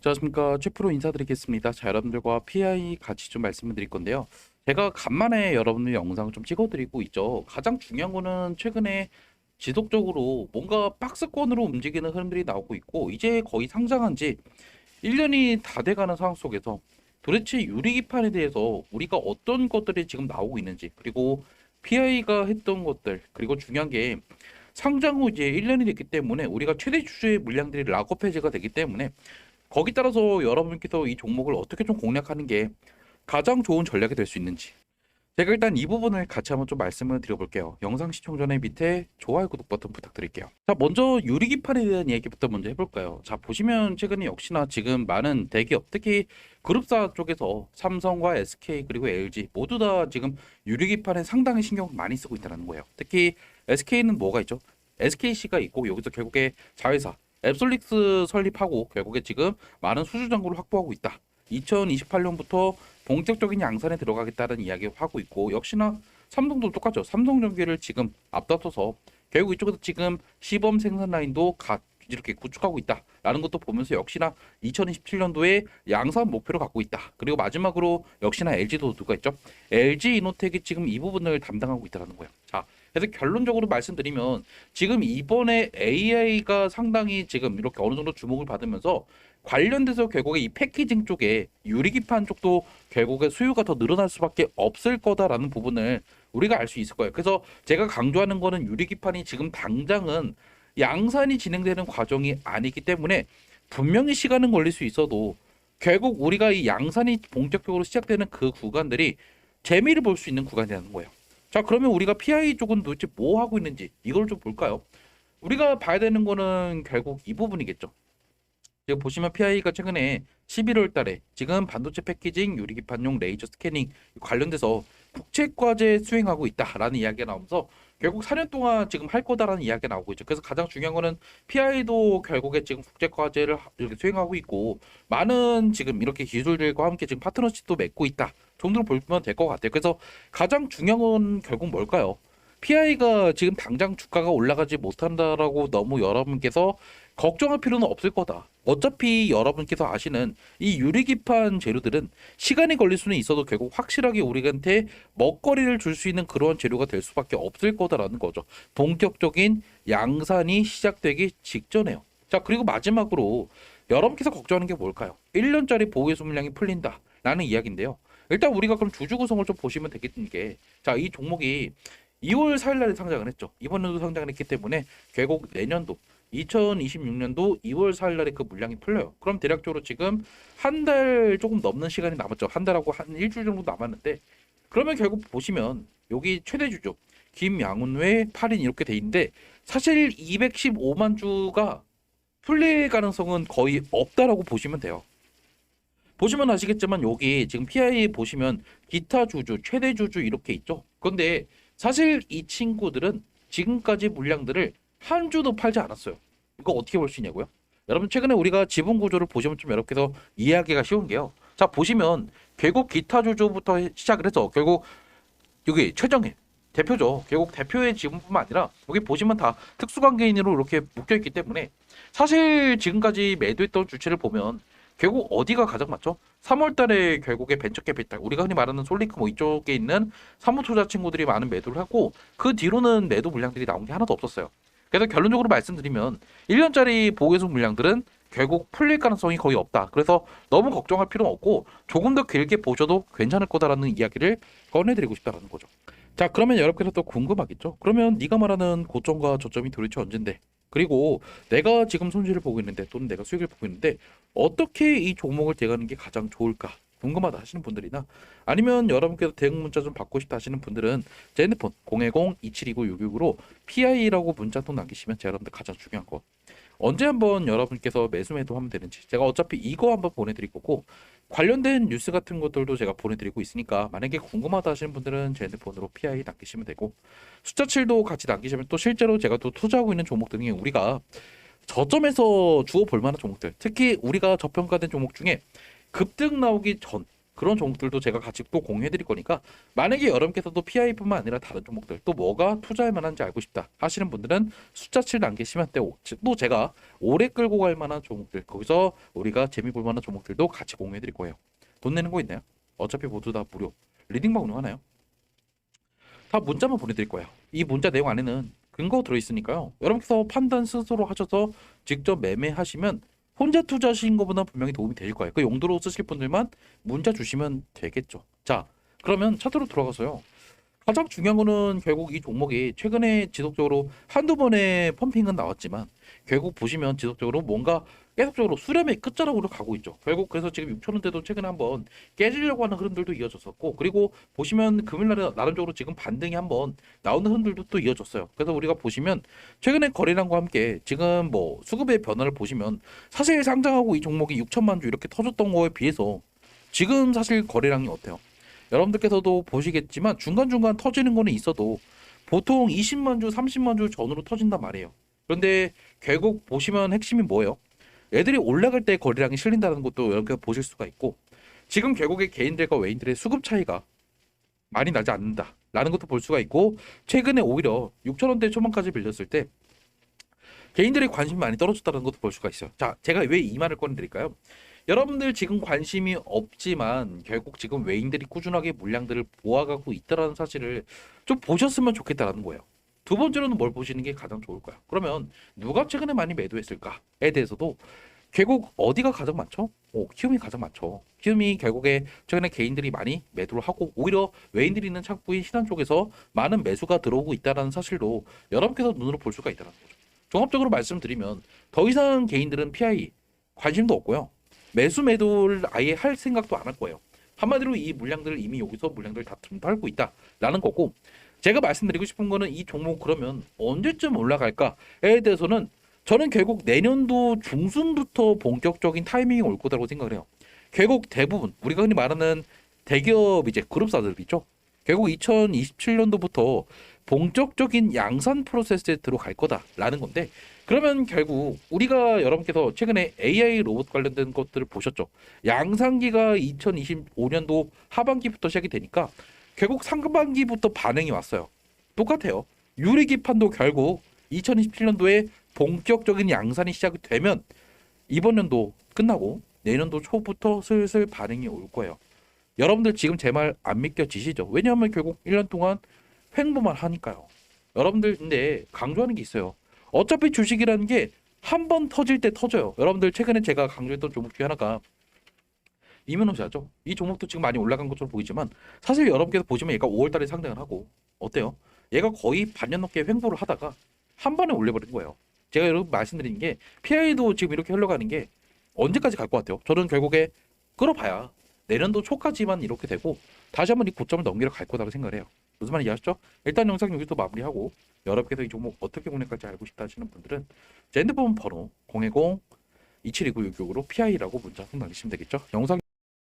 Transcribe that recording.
자, 안녕하십니까. 최프로 인사드리겠습니다. 자, 여러분들과 PI 같이 좀 말씀을 드릴 건데요. 제가 간만에 여러분들 영상을 좀 찍어드리고 있죠. 가장 중요한 거는 최근에 지속적으로 뭔가 박스권으로 움직이는 흐름들이 나오고 있고, 이제 거의 상장한 지 1년이 다 돼가는 상황 속에서 도대체 유리기판에 대해서 우리가 어떤 것들이 지금 나오고 있는지, 그리고 PI가 했던 것들, 그리고 중요한 게 상장 후 이제 1년이 됐기 때문에 우리가 최대 주주의 물량들이 락업 해제가 되기 때문에 거기 따라서 여러분께서 이 종목을 어떻게 좀 공략하는 게 가장 좋은 전략이 될 수 있는지 제가 일단 이 부분을 같이 한번 좀 말씀을 드려볼게요. 영상 시청 전에 밑에 좋아요, 구독 버튼 부탁드릴게요. 자, 먼저 유리기판에 대한 얘기부터 먼저 해볼까요? 자, 보시면 최근에 역시나 지금 많은 대기업, 특히 그룹사 쪽에서 삼성과 SK 그리고 LG 모두 다 지금 유리기판에 상당히 신경을 많이 쓰고 있다는 거예요. 특히 SK는 뭐가 있죠? SKC가 있고 여기서 결국에 자회사 앱솔릭스 설립하고 결국에 지금 많은 수주 잔고를 확보하고 있다. 2028년부터 본격적인 양산에 들어가겠다는 이야기를 하고 있고 역시나 삼성도 똑같죠. 삼성전기를 지금 앞다퉈서 결국 이쪽에서 지금 시범 생산 라인도 가 이렇게 구축하고 있다라는 것도 보면서 역시나 2027년도에 양산 목표를 갖고 있다. 그리고 마지막으로 역시나 LG도 누가 있죠? LG 이노텍이 지금 이 부분을 담당하고 있다는 거예요. 자, 그래서 결론적으로 말씀드리면 지금 이번에 AI가 상당히 지금 이렇게 어느 정도 주목을 받으면서 관련돼서 결국에 이 패키징 쪽에 유리기판 쪽도 결국에 수요가 더 늘어날 수밖에 없을 거다라는 부분을 우리가 알 수 있을 거예요. 그래서 제가 강조하는 거는 유리기판이 지금 당장은 양산이 진행되는 과정이 아니기 때문에 분명히 시간은 걸릴 수 있어도 결국 우리가 이 양산이 본격적으로 시작되는 그 구간들이 재미를 볼 수 있는 구간이라는 거예요. 자, 그러면 우리가 PI 쪽은 도대체 뭐 하고 있는지 이걸 좀 볼까요? 우리가 봐야 되는 거는 결국 이 부분이겠죠. 지금 보시면 PI가 최근에 11월 달에 지금 반도체 패키징 유리기판용 레이저 스캐닝 관련돼서 국책 과제 수행하고 있다라는 이야기가 나오면서 결국 4년 동안 지금 할 거다라는 이야기가 나오고 있죠. 그래서 가장 중요한 거는 PI도 결국에 지금 국제 과제를 이렇게 수행하고 있고 많은 지금 이렇게 기술들과 함께 지금 파트너십도 맺고 있다 정도로 보면 될 것 같아요. 그래서 가장 중요한 건 결국 뭘까요? PI가 지금 당장 주가가 올라가지 못한다라고 너무 여러분께서 걱정할 필요는 없을 거다. 어차피 여러분께서 아시는 이 유리기판 재료들은 시간이 걸릴 수는 있어도 결국 확실하게 우리한테 먹거리를 줄 수 있는 그러한 재료가 될 수밖에 없을 거다라는 거죠. 본격적인 양산이 시작되기 직전에요. 자, 그리고 마지막으로 여러분께서 걱정하는 게 뭘까요? 1년짜리 보호해수 물량이 풀린다 라는 이야기인데요. 일단 우리가 그럼 주주 구성을 좀 보시면 되겠는 게, 자, 이 종목이 2월 4일 날에 상장을 했죠. 이번 년도 상장을 했기 때문에 결국 내년도 2026년도 2월 4일 날에 그 물량이 풀려요. 그럼 대략적으로 지금 한 달 조금 넘는 시간이 남았죠. 한 달하고 한 일주일 정도 남았는데 그러면 결국 보시면 여기 최대 주주 김양훈 외 8인 이렇게 돼 있는데 사실 215만 주가 풀릴 가능성은 거의 없다라고 보시면 돼요. 보시면 아시겠지만 여기 지금 PI 보시면 기타 주주, 최대 주주 이렇게 있죠. 그런데 사실 이 친구들은 지금까지 물량들을 한 주도 팔지 않았어요. 이거 어떻게 볼 수 있냐고요? 여러분 최근에 우리가 지분 구조를 보시면 좀 여러분께서 이해하기가 쉬운 게요. 자 보시면 결국 기타 주주부터 시작을 해서 결국 여기 최정희 대표죠. 결국 대표의 지분뿐만 아니라 여기 보시면 다 특수관계인으로 이렇게 묶여 있기 때문에 사실 지금까지 매도했던 주체를 보면 결국 어디가 가장 맞죠? 3월 달에 결국에 벤처캐피탈 우리가 흔히 말하는 솔리크 뭐 이쪽에 있는 사무투자 친구들이 많은 매도를 하고 그 뒤로는 매도 물량들이 나온 게 하나도 없었어요. 그래서 결론적으로 말씀드리면 1년짜리 보호해수 물량들은 결국 풀릴 가능성이 거의 없다. 그래서 너무 걱정할 필요는 없고 조금 더 길게 보셔도 괜찮을 거다라는 이야기를 꺼내드리고 싶다라는 거죠. 자 그러면 여러분께서 또 궁금하겠죠? 그러면 네가 말하는 고점과 저점이 도대체 언젠데? 그리고 내가 지금 손실을 보고 있는데 또는 내가 수익을 보고 있는데 어떻게 이 종목을 대가는 게 가장 좋을까? 궁금하다 하시는 분들이나 아니면 여러분께서 대응 문자 좀 받고 싶다 하시는 분들은 제 핸드폰 010-2729-669로 PI라고 문자 또 남기시면 제가 여러분들 가장 중요한 거 언제 한번 여러분께서 매수 매도 하면 되는지 제가 어차피 이거 한번 보내드릴 거고 관련된 뉴스 같은 것들도 제가 보내드리고 있으니까 만약에 궁금하다 하시는 분들은 제 핸드폰으로 PI 남기시면 되고 숫자 7도 같이 남기시면 또 실제로 제가 또 투자하고 있는 종목들 중에 우리가 저점에서 주워 볼 만한 종목들 특히 우리가 저평가된 종목 중에 급등 나오기 전 그런 종목들도 제가 같이 또 공유해 드릴 거니까 만약에 여러분께서도 PI뿐만 아니라 다른 종목들 또 뭐가 투자할 만한지 알고 싶다 하시는 분들은 숫자치를 남기시면 또또 제가 오래 끌고 갈 만한 종목들 거기서 우리가 재미 볼 만한 종목들도 같이 공유해 드릴 거예요. 돈 내는 거 있나요? 어차피 모두 다 무료. 리딩방 운영하나요? 다 문자만 보내드릴 거예요. 이 문자 내용 안에는 근거 들어있으니까요. 여러분께서 판단 스스로 하셔서 직접 매매하시면 혼자 투자하신 것보다 분명히 도움이 될 거예요. 그 용도로 쓰실 분들만 문자 주시면 되겠죠. 자, 그러면 차트로 들어가서요. 가장 중요한 거는 결국 이 종목이 최근에 지속적으로 한두 번의 펌핑은 나왔지만 결국 보시면 지속적으로 뭔가 계속적으로 수렴의 끝자락으로 가고 있죠. 결국 그래서 지금 6천 원대도 최근에 한번 깨지려고 하는 흐름들도 이어졌었고 그리고 보시면 금일날에 나름적으로 지금 반등이 한번 나오는 흐름들도 또 이어졌어요. 그래서 우리가 보시면 최근에 거래량과 함께 지금 뭐 수급의 변화를 보시면 사실 상장하고 이 종목이 6천만 주 이렇게 터졌던 거에 비해서 지금 사실 거래량이 어때요? 여러분들께서도 보시겠지만 중간중간 터지는 거는 있어도 보통 20만 주, 30만 주 전으로 터진단 말이에요. 그런데 결국 보시면 핵심이 뭐예요? 애들이 올라갈 때 거래량이 실린다는 것도 여러분께서 보실 수가 있고 지금 결국에 개인들과 외인들의 수급 차이가 많이 나지 않는다 라는 것도 볼 수가 있고 최근에 오히려 6천 원대 초반까지 빌렸을 때 개인들의 관심이 많이 떨어졌다는 것도 볼 수가 있어요. 자, 제가 왜 이 말을 꺼내드릴까요? 여러분들 지금 관심이 없지만 결국 지금 외인들이 꾸준하게 물량들을 모아가고 있다라는 사실을 좀 보셨으면 좋겠다라는 거예요. 두 번째로는 뭘 보시는 게 가장 좋을까요? 그러면 누가 최근에 많이 매도했을까에 대해서도 결국 어디가 가장 많죠? 오, 키움이 가장 많죠. 키움이 결국에 최근에 개인들이 많이 매도를 하고 오히려 외인들이 있는 창구인 신한 쪽에서 많은 매수가 들어오고 있다는 사실도 여러분께서 눈으로 볼 수가 있다는 거죠. 종합적으로 말씀드리면 더 이상 개인들은 PI 관심도 없고요. 매수 매도를 아예 할 생각도 안 할 거예요. 한마디로 이 물량들을 이미 여기서 물량들을 다 털고 있다라는 거고 제가 말씀드리고 싶은 거는 이 종목 그러면 언제쯤 올라갈까에 대해서는 저는 결국 내년도 중순부터 본격적인 타이밍이 올 거라고 생각을 해요. 결국 대부분 우리가 흔히 말하는 대기업 이제 그룹사들 있죠. 결국 2027년도부터 본격적인 양산 프로세스에 들어갈 거다라는 건데 그러면 결국 우리가 여러분께서 최근에 AI 로봇 관련된 것들을 보셨죠. 양산기가 2025년도 하반기부터 시작이 되니까 결국 상반기부터 반응이 왔어요. 똑같아요. 유리 기판도 결국 2027년도에 본격적인 양산이 시작이 되면 이번 연도 끝나고 내년도 초부터 슬슬 반응이 올 거예요. 여러분들 지금 제 말 안 믿겨지시죠? 왜냐하면 결국 1년 동안 횡보만 하니까요. 여러분들 근데 강조하는 게 있어요. 어차피 주식이라는 게 한 번 터질 때 터져요. 여러분들 최근에 제가 강조했던 종목 중에 하나가 이면호시아죠. 이 종목도 지금 많이 올라간 것처럼 보이지만 사실 여러분께서 보시면 얘가 5월달에 상장을 하고 어때요? 얘가 거의 반년 넘게 횡보를 하다가 한 번에 올려버린 거예요. 제가 여러분 말씀드린 게 PI도 지금 이렇게 흘러가는 게 언제까지 갈 것 같아요? 저는 결국에 끌어봐야 내년도 초까지만 이렇게 되고 다시 한번 이 고점을 넘기러 갈 거다라고 생각을 해요. 무슨 말인지 아시죠? 일단 영상 여기서 마무리하고 여러분께서 이 종목 어떻게 공략할지 알고 싶다 하시는 분들은 제 핸드폰 번호 010-272966으로 PI라고 문자 한 남기시면 되겠죠? 영상 보